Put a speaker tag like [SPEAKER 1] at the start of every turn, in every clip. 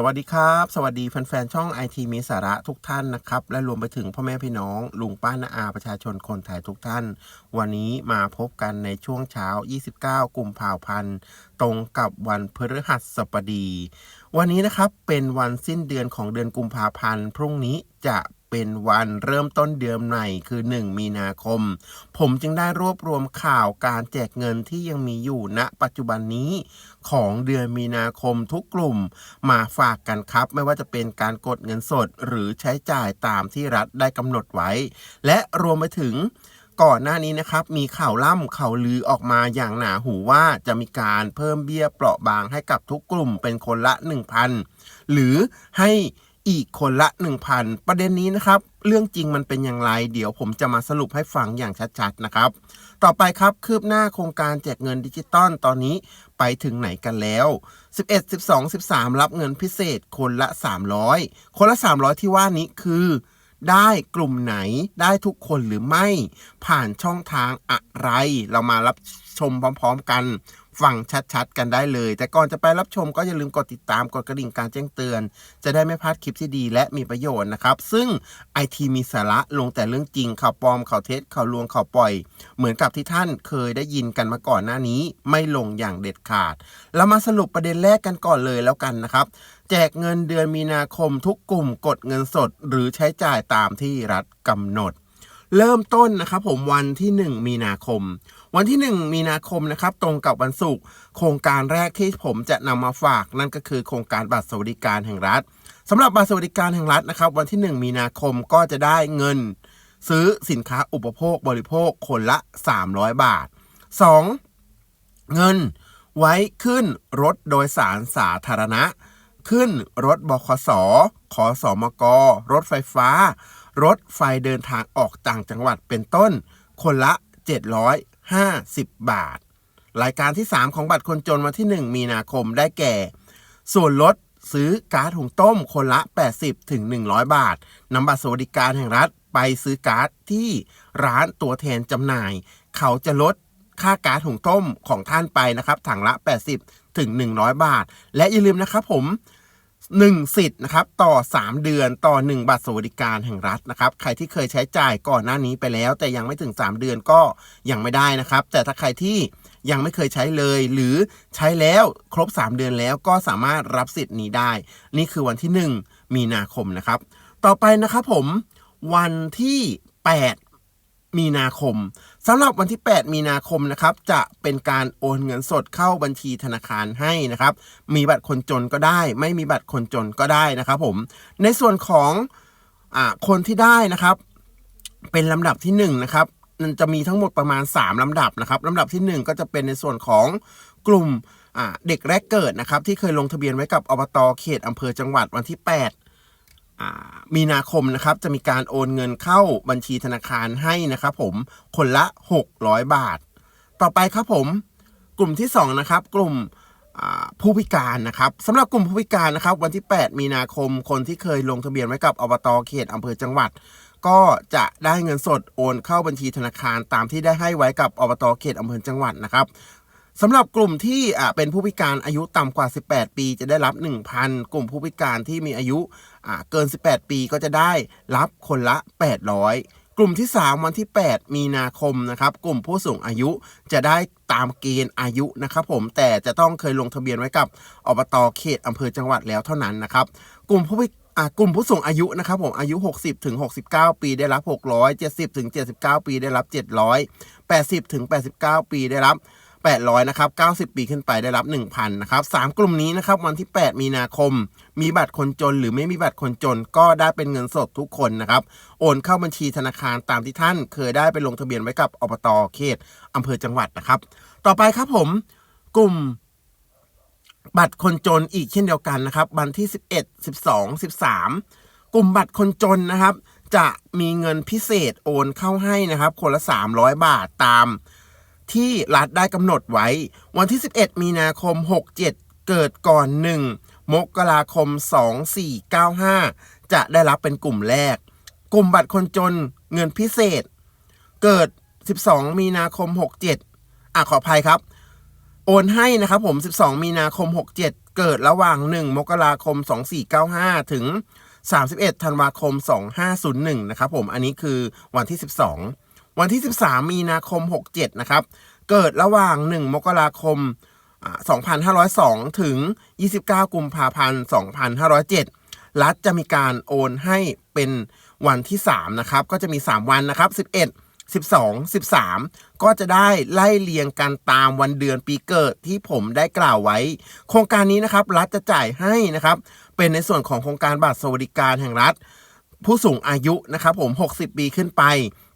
[SPEAKER 1] สวัสดีครับ สวัสดีแฟนๆ ช่องไอทีมีสาระทุกท่านนะครับ และรวมไปถึงพ่อแม่พี่น้อง ลุงป้านาอาประชาชนคนไทยทุกท่าน วันนี้มาพบกันในช่วงเช้า 29 กุมภาพันธ์ ตรงกับวันพฤหัสบดี วันนี้นะครับเป็นวันสิ้นเดือนของเดือนกุมภาพันธ์ พรุ่งนี้จะ เป็นวันเริ่มต้นเดือนใหม่คือ 1 มีนาคม ผมจึงได้รวบรวมข่าวการแจกเงินที่ยังมีอยู่ณปัจจุบันนี้ของเดือนมีนาคมทุกกลุ่มมาฝากกันครับ ไม่ว่าจะเป็นการกดเงินสดหรือใช้จ่ายตามที่รัฐได้กำหนดไว้ และรวมไปถึงก่อนหน้านี้นะครับมีข่าวล่ำข่าวลือออกมาอย่างหนาหูว่าจะมีการเพิ่มเบี้ยเปราะบางให้กับทุกกลุ่มเป็นคนละ 1,000 หรือให้ อีกคนละ 1,000 ประเด็นนี้นะครับ เรื่องจริงมันเป็นอย่างไร เดี๋ยวผมจะมาสรุปให้ฟังอย่างชัดๆนะครับ ต่อไปครับคืบหน้าโครงการแจกเงินดิจิตอลตอนนี้ไปถึงไหนกันแล้ว 11 12 13 รับเงินพิเศษคนละ 300 คนละ 300 ที่ว่านี้คือได้กลุ่มไหนได้ทุกคนหรือไม่ ผ่านช่องทางอะไร เรามารับชมพร้อม ๆ กัน ฟังชัดๆ กันได้เลย แต่ก่อนจะไปรับชมก็อย่าลืมกดติดตามกดกระดิ่งการแจ้งเตือน จะได้ไม่พลาดคลิปที่ดีและมีประโยชน์นะครับ ซึ่งไอทีมีสาระลงแต่เรื่องจริงข่าวปลอมข่าวเท็จข่าวลวงข่าวปล่อย เหมือนกับที่ท่านเคยได้ยินกันมาก่อนหน้านี้ ไม่ลงอย่างเด็ดขาด เรามาสรุปประเด็นแรกกันก่อนเลยแล้วกันนะครับแจกเงินเดือนมีนาคมทุกกลุ่มกดเงินสดหรือใช้จ่ายตามที่รัฐกำหนด เริ่มต้นนะครับผมวันที่ 1 มีนาคม วันที่ 1 มีนาคมนะครับตรงกับวันศุกร์โครงการแรกที่ผมจะนำมาฝากนั่นก็คือโครงการบัตรสวัสดิการแห่งรัฐสำหรับบัตรสวัสดิการแห่งรัฐนะครับ วันที่ 1 มีนาคมก็จะได้เงิน ซื้อสินค้าอุปโภคบริโภคคนละ 300 บาท 2. เงินไว้ขึ้นรถโดยสารสาธารณะ ขึ้นรถบขสขอสอมก รถไฟฟ้า รถไฟเดินทางออกต่างจังหวัดเป็นต้น คนละ 750 บาท รายการที่ 3 ของบัตรคนจนวันที่ 1 มีนาคมได้แก่ ส่วนลดซื้อก๊าซหุงต้มคนละ 80ถึง100 บาทนำบัตรสวัสดิการแห่งรัฐไปซื้อก๊าซที่ร้านตัวแทนจำหน่าย เขาจะลดค่าก๊าซหุงต้มของท่านไปนะครับถังละ 80ถึง100 บาท และอย่าลืมนะครับผม 1 สิทธิ์นะครับต่อ 3 เดือนต่อ 1 บัตรสวัสดิการแห่งรัฐนะครับใครที่เคยใช้จ่ายก่อนหน้านี้ไปแล้ว แต่ยังไม่ถึง 3 เดือนก็ยังไม่ได้นะครับ แต่ถ้าใครที่ยังไม่เคยใช้เลย หรือใช้แล้วครบ 3 เดือนแล้วก็สามารถรับสิทธิ์นี้ได้ นี่คือวันที่ 1 มีนาคมนะครับ ต่อไปนะครับผมวันที่ 8 มีนาคมสำหรับวันที่ 8 มีนาคมนะครับจะเป็นการโอนเงินสดเข้าบัญชีธนาคารให้นะครับ มีบัตรคนจนก็ได้ ไม่มีบัตรคนจนก็ได้นะครับผมในส่วนของอ่าคนที่ได้นะครับ เป็นลำดับที่1นะครับมันจะมีทั้งหมดประมาณ 3 ลำดับนะครับลำดับที่ 1 ก็จะเป็นในส่วนของกลุ่มอ่าเด็กแรกเกิดนะครับที่เคยลงทะเบียนไว้กับอบตเขตอำเภอจังหวัดวันที่ 8 มีนาคมนะครับจะมีการโอนเงินเข้าบัญชีธนาคารให้นะครับผมคนละ 600 บาท ต่อไปครับผมกลุ่มที่ 2 นะครับ กลุ่มผู้พิการนะครับสำหรับกลุ่มผู้พิการนะครับ วันที่ 8 มีนาคมคนที่เคยลงทะเบียนไว้กับอบตเขตอำเภอจังหวัด ก็จะได้เงินสดโอนเข้าบัญชีธนาคารตามที่ได้ให้ไว้กับอบตเขตอำเภอจังหวัดนะครับ สำหรับกลุ่มที่อ่าเป็นผู้พิการอายุต่ำกว่า 18 ปีจะได้รับ 1,000 กลุ่มผู้พิการที่มีอายุอ่าเกิน 18 ปีก็จะได้รับคนละ 800 กลุ่มที่ 3 วันที่ 8 มีนาคมนะครับ กลุ่มผู้สูงอายุจะได้ตามเกณฑ์อายุนะครับผมแต่จะต้องเคยลงทะเบียนไว้กับอบตเขตอำเภอจังหวัดแล้วเท่านั้นนะครับ กลุ่มผู้พิกลุ่มผู้สูงอายุนะครับผมอายุ 60ถึง69 ปีได้รับ 600 70ถึง79 ปีได้รับ 700 80ถึง89 ปีได้รับ 800นะครับ90 ปีขึ้นไปได้รับ 1,000นะครับ3กลุ่มนี้นะครับวันที่ 8 มีนาคม มีบัตรคนจน หรือไม่มีบัตรคนจน ก็ได้เป็นเงินสดทุกคนนะครับโอนเข้าบัญชีธนาคารตามที่ท่าน เคยได้ไปลงทะเบียนไว้กับอบตเขตอำเภอจังหวัดนะครับ ต่อไปครับผมกลุ่มบัตรคนจนอีกเช่นเดียวกันนะครับ วันที่ 11 12 13 กลุ่มบัตรคนจนนะครับ จะมีเงินพิเศษโอนเข้าให้นะครับ คนละ 300 บาทตาม ที่รัฐได้กำหนดไว้ วันที่ 11 มีนาคม 67 เกิดก่อน 1 มกราคม 2495 จะได้รับเป็นกลุ่มแรก กลุ่มบัตรคนจนเงินพิเศษ เกิด 12 มีนาคม 67 อะขออภัยครับ โอนให้นะครับผม 12 มีนาคม 67 เกิดระหว่าง 1 มกราคม 2495 ถึง 31 ธันวาคม 2501 นะครับผม อันนี้คือวันที่ 12 วันที่ 13 มีนาคม 67 นะครับ เกิดระหว่าง 1 มกราคมอ่า2502 ถึง 29 กุมภาพันธ์ 2507 รัฐจะมีการโอนให้เป็นวันที่ 3 นะครับ ก็จะมี 3 วันนะครับ 11 12 13 ก็จะได้ไล่เรียงกันตามวันเดือนปีเกิดที่ผมได้กล่าวไว้ โครงการนี้นะครับ รัฐจะจ่ายให้นะครับ เป็นในส่วนของโครงการบัตรสวัสดิการแห่งรัฐ ผู้สูงอายุนะครับผม 60 ปีขึ้นไป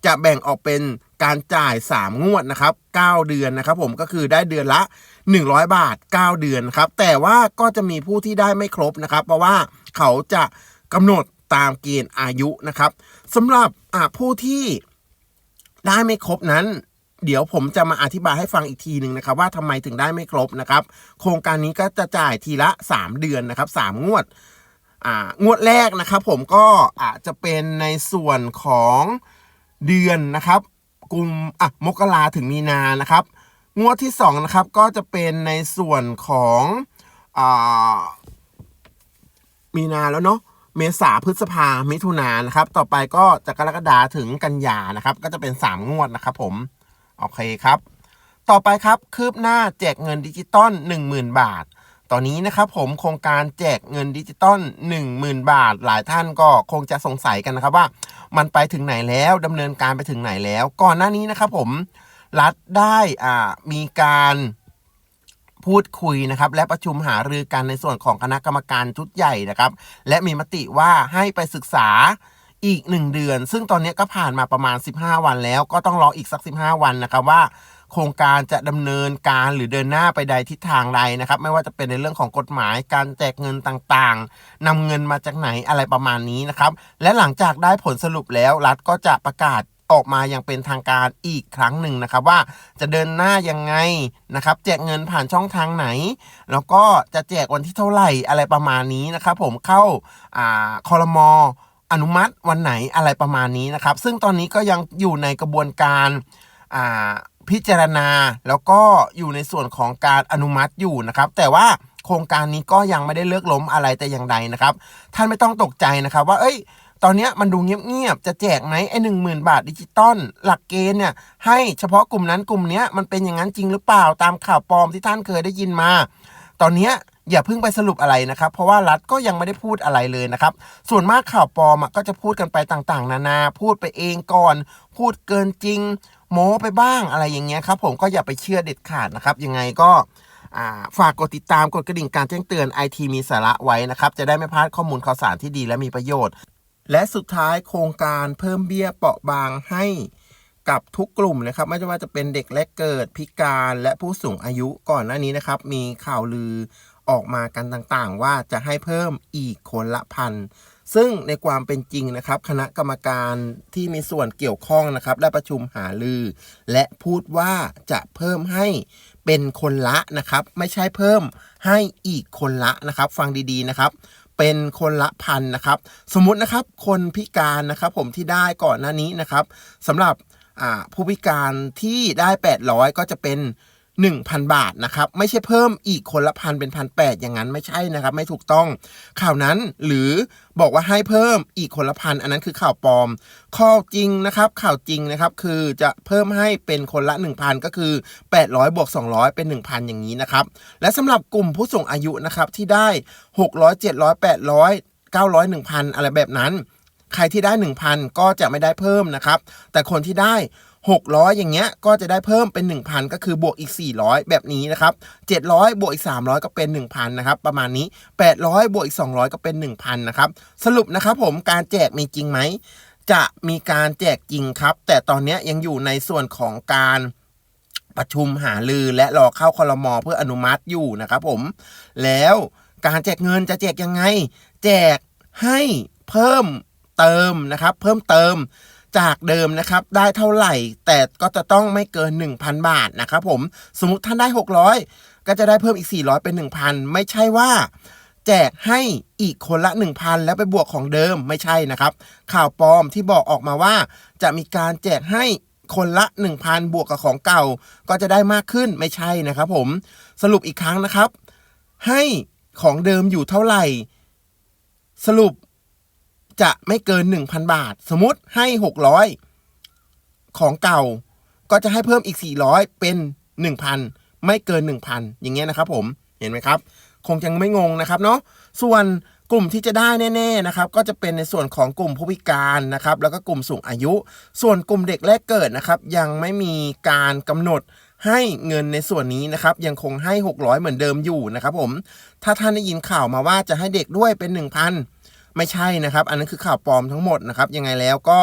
[SPEAKER 1] จะแบ่งออกเป็นการจ่าย 3 งวดนะครับ 9 เดือนนะครับผมก็คือได้เดือนละ 100 บาท 9 เดือนครับ แต่ว่าก็จะมีผู้ที่ได้ไม่ครบนะครับ เพราะว่าเขาจะกำหนดตามเกณฑ์อายุนะครับสำหรับผู้ที่ได้ไม่ครบนั้น เดี๋ยวผมจะมาอธิบายให้ฟังอีกทีหนึ่งนะครับ ว่าทำไมถึงได้ไม่ครบนะครับ โครงการนี้ก็จะจ่ายทีละ 3 เดือนนะครับ 3 งวดงวดแรกนะครับ ผมก็อาจจะเป็นในส่วนของ เดือนนะครับกุมอะมกราถึงมีนานะครับ งวดที่2นะครับก็จะเป็นในส่วนของอ่ามีนาแล้วเนาะเมษาพฤษภามิถุนานะครับ ต่อไปก็จะกรกฎาถึงกันยานะครับ ก็จะเป็น 3 งวดนะครับผม โอเคครับ ต่อไปครับคืบหน้าแจกเงินดิจิตอล10,000 บาท ตอนนี้นะครับผมโครงการแจกเงินดิจิตอล10,000 บาท หลายท่านก็คงจะสงสัยกันนะครับว่า มันไปถึงไหนแล้วดำเนินการไปถึงไหนแล้ว ก่อนหน้านี้นะครับผมรัฐได้อ่ามีการพูดคุยนะครับ และประชุมหารือกันในส่วนของคณะกรรมการชุดใหญ่นะครับ และมีมติว่าให้ไปศึกษาอีก 1 เดือน ซึ่งตอนนี้ก็ผ่านมาประมาณ 15 วันแล้ว ก็ต้องรออีกสัก 15 วันนะครับว่า โครงการจะดำเนินการหรือเดินหน้าไปใดทิศทางใดนะครับ ไม่ว่าจะเป็นในเรื่องของกฎหมายการแจกเงินต่างๆนำเงินมาจากไหนอะไรประมาณนี้นะครับ และหลังจากได้ผลสรุปแล้วรัฐก็จะประกาศออกมาอย่างเป็นทางการอีกครั้งหนึ่งนะครับว่าจะเดินหน้ายังไงนะครับ แจกเงินผ่านช่องทางไหน แล้วก็จะแจกวันที่เท่าไหร่อะไรประมาณนี้นะครับ ผมเข้าอ่าคอรมออนุมัติวันไหนอะไรประมาณนี้นะครับ ซึ่งตอนนี้ก็ยังอยู่ในกระบวนการอ่า พิจารณา แล้วก็อยู่ในส่วนของการอนุมัติอยู่นะครับ แต่ว่าโครงการนี้ก็ยังไม่ได้เลิกล้มอะไรแต่อย่างใดนะครับ ท่านไม่ต้องตกใจนะครับว่าเอ้ยตอนนี้มันดูเงียบๆ จะแจกไหมไอ้หนึ่งหมื่นบาทดิจิตอลหลักเกณฑ์เนี่ยให้เฉพาะกลุ่มนั้นกลุ่มนี้มันเป็นอย่างนั้นจริงหรือเปล่าตามข่าวปลอมที่ท่านเคยได้ยินมา ตอนนี้อย่าเพิ่งไปสรุปอะไรนะครับ เพราะว่ารัฐก็ยังไม่ได้พูดอะไรเลยนะครับ ส่วนมากข่าวปลอมก็จะพูดกันไปต่างๆ นานา พูดไปเองก่อน พูดเกินจริง โม้ไปบ้างอะไรอย่างเงี้ยครับผมก็อย่าไปเชื่อเด็ดขาดนะครับ ยังไงก็ฝากกดติดตามกดกระดิ่งการแจ้งเตือน IT มีสาระไว้นะครับ จะได้ไม่พลาดข้อมูลข่าวสารที่ดีและมีประโยชน์ และสุดท้ายโครงการเพิ่มเบี้ยเปราะบางให้กับทุกกลุ่มนะครับ ไม่ว่าจะเป็นเด็กและเกิดพิการและผู้สูงอายุก่อนหน้านี้นะครับ มีข่าวลือออกมากันต่างๆ ว่าจะให้เพิ่มอีกคนละพัน ซึ่งในความเป็นจริงนะครับ คณะกรรมการที่มีส่วนเกี่ยวข้องนะครับได้ประชุมหาลือ และพูดว่าจะเพิ่มให้เป็นคนละนะครับ ไม่ใช่เพิ่มให้อีกคนละนะครับ ฟังดีๆนะครับ เป็นคนละพันนะครับ สมมุตินะครับคนพิการนะครับ ผมที่ได้ก่อนหน้านี้นะครับสำหรับผู้พิการที่ได้ 800 ก็จะเป็น 1,000 บาทนะครับ ไม่ใช่เพิ่มอีกคนละพันเป็นพันแปดอย่างนั้นไม่ใช่นะครับ ไม่ถูกต้องข่าวนั้นหรือบอกว่าให้เพิ่มอีกคนละพันอันนั้นคือข่าวปลอม ข้อจริงนะครับ ข่าวจริงนะครับคือจะเพิ่มให้เป็นคนละ 1,000 ก็คือ 800บวก200 เป็น 1,000 อย่างนี้นะครับ และสำหรับกลุ่มผู้สูงอายุนะครับที่ได้ 600 700 800 900 1,000 อะไรแบบนั้น ใครที่ได้ 1,000 ก็จะไม่ได้เพิ่มนะครับ แต่คนที่ได้ 600 อย่างเงี้ยก็จะได้เพิ่มเป็น 1,000 ก็คือบวกอีก 400 แบบนี้นะครับ700 บวกอีก 300 ก็เป็น 1,000 นะครับ ประมาณนี้ 800 บวกอีก 200 ก็เป็น 1,000 นะครับ สรุปนะครับผมการแจกมีจริงไหม จะมีการแจกจริงครับ แต่ตอนนี้ยยังอยู่ในส่วนของการประชุมหาลือและรอเข้าคอรมอเพื่ออนุมัติอยู่นะครับผม แล้วการแจกเงินจะแจกยังไง แจกให้เพิ่มเติมนะครับ เพิ่มเติม จากเดิมนะครับได้เท่าไหร่ แต่ก็จะต้องไม่เกิน 1,000 บาทนะครับผมสมมติท่านได้ 600 ก็จะได้เพิ่มอีก 400 เป็น 1,000 ไม่ใช่ว่า แจกให้อีกคนละ 1,000 แล้วไปบวกของเดิมไม่ใช่นะครับ ข่าวปลอมที่บอกออกมาว่า จะมีการแจกให้คนละ 1,000 บวกกับของเก่า ก็จะได้มากขึ้นไม่ใช่นะครับผมสรุปอีกครั้งนะครับ ให้ของเดิมอยู่เท่าไหร่ สรุป จะไม่เกิน 1,000 บาท สมมติให้ 600 ของเก่าก็จะให้เพิ่มอีก 400 เป็น 1,000 ไม่เกิน 1,000 อย่างเงี้ยนะครับผมเห็นไหมครับ คงยังไม่งงนะครับเนาะส่วนกลุ่มที่จะได้แน่ๆนะครับ ก็จะเป็นในส่วนของกลุ่มผู้พิการนะครับ แล้วก็กลุ่มสูงอายุ ส่วนกลุ่มเด็กแรกเกิดนะครับ ยังไม่มีการกำหนดให้เงินในส่วนนี้นะครับ ยังคงให้ 600 เหมือนเดิมอยู่นะครับ ผม ถ้าท่านได้ยินข่าวมาว่าจะให้เด็กด้วยเป็น 1,000 ไม่ใช่นะครับ อันนั้นคือข่าวปลอมทั้งหมดนะครับ ยังไงแล้วก็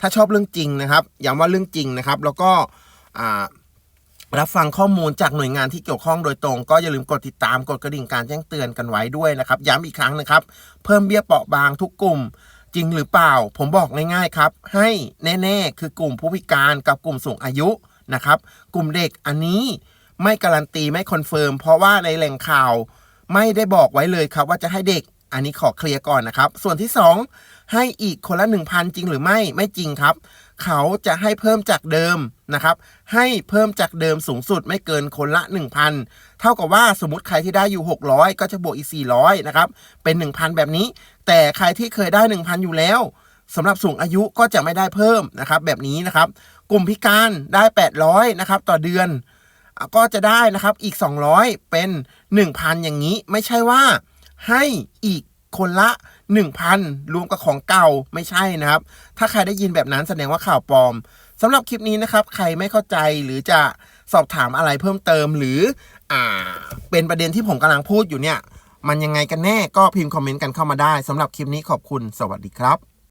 [SPEAKER 1] ถ้าชอบเรื่องจริงนะครับย้ำว่าเรื่องจริงนะครับ แล้วก็รับฟังข้อมูลจากหน่วยงานที่เกี่ยวข้องโดยตรง ก็อย่าลืมกดติดตามกดกระดิ่งการแจ้งเตือนกันไว้ด้วยนะครับ ย้ำอีกครั้งนะครับ เพิ่มเบี้ยเปราะบางทุกกลุ่มจริงหรือเปล่า ผมบอกง่ายๆครับ ให้แน่ๆ คือกลุ่มผู้พิการกับกลุ่มสูงอายุนะครับ กลุ่มเด็กอันนี้ไม่การันตีไม่คอนเฟิร์มเพราะว่าในแหล่งข่าวไม่ได้บอกไว้เลยครับว่าจะให้เด็ก อันนี้ขอเคลียร์ก่อนนะครับ ส่วนที่ 2 ให้อีกคนละ 1,000 จริงหรือไม่ไม่จริงครับ เขาจะให้เพิ่มจากเดิมนะครับ ให้เพิ่มจากเดิมสูงสุดไม่เกินคนละ 1,000 เท่ากับว่าสมมติใครที่ได้อยู่ 600 ก็จะบวกอีก 400 นะครับ เป็น 1,000 แบบนี้ แต่ใครที่เคยได้ 1,000 อยู่แล้วสำหรับสูงอายุก็จะไม่ได้เพิ่มนะครับ แบบนี้นะครับ กลุ่มพิการได้ 800 นะครับ ต่อเดือนก็จะได้นะครับอีก 200 เป็น 1,000 อย่างนี้ ไม่ใช่ว่า ให้อีกคนละ 1,000 รวมกับของเก่าไม่ใช่นะครับ ถ้าใครได้ยินแบบนั้นแสดงว่าข่าวปลอมสำหรับคลิปนี้นะครับ ใครไม่เข้าใจหรือจะสอบถามอะไรเพิ่มเติมหรืออ่าเป็นประเด็นที่ผมกำลังพูดอยู่เนี่ย มันยังไงกันแน่ก็พิมพ์คอมเมนต์กันเข้ามาได้สำหรับคลิปนี้ขอบคุณสวัสดีครับ